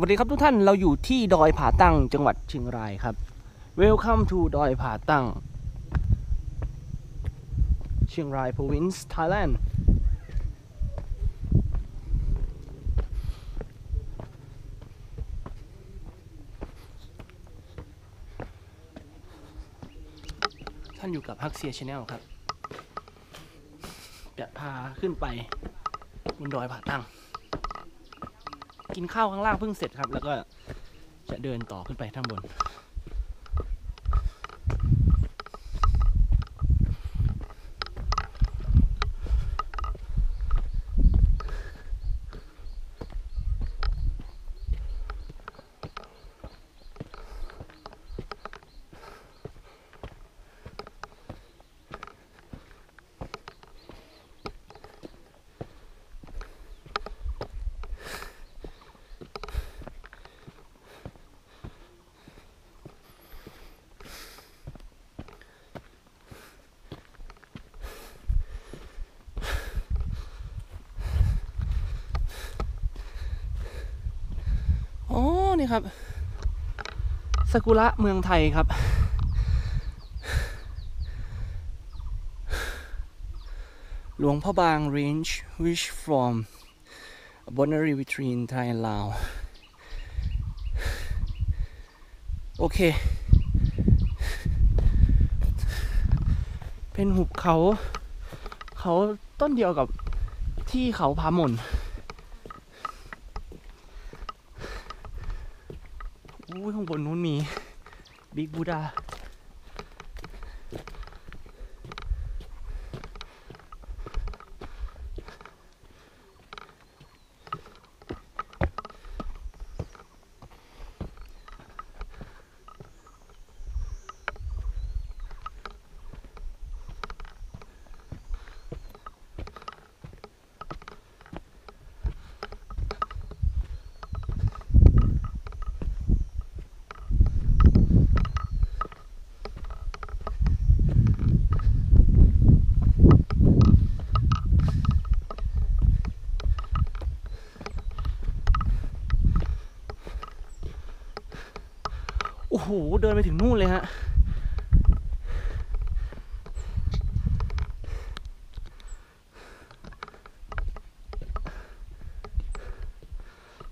วัสดีครับทุกท่านเราอยู่ที่ดอยผาตั้งจังหวัดเชียงรายครับ Welcome to ดอยผาตั้ง เชียงราย province Thailand ท่านอยู่กับฮักเซียชาแนลครับ จะพาขึ้นไปบนดอยผาตั้ง กินข้าวข้างล่างเพิ่งเสร็จครับ แล้วก็จะเดินต่อขึ้นไปข้างบน อ๋อ นี่ครับสกุระเมืองไทยครับ หลวงพ่อบาง range which from boundary between Thai and Lao โอเค เป็นหุบเขา เขาต้นเดียวกับที่เขาพามน อุ้ย ข้างบนนู้นมีบิ๊กบูดา อ้โห เดินไปถึงนู่นเลยฮะ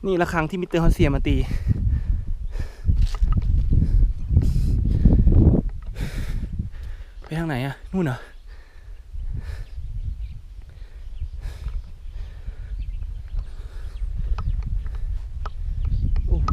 นี่ละครั้งที่มิเตอร์ฮอนเซียมาตีไปทางไหนอะนู่นเหรอ โอ้โห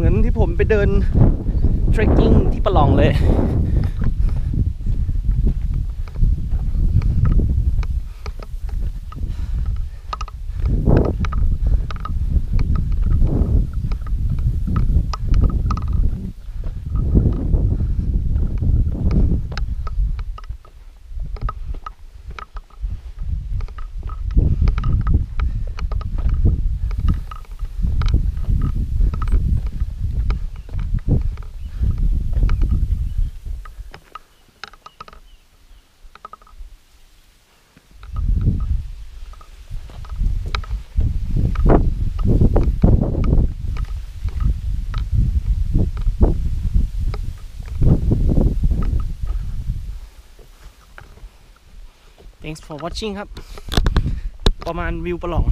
เหมือนที่ผมไปเดินเทรคกิ้งที่ประลองเลย thanks for watching ครับ ประมาณวิวประหลอง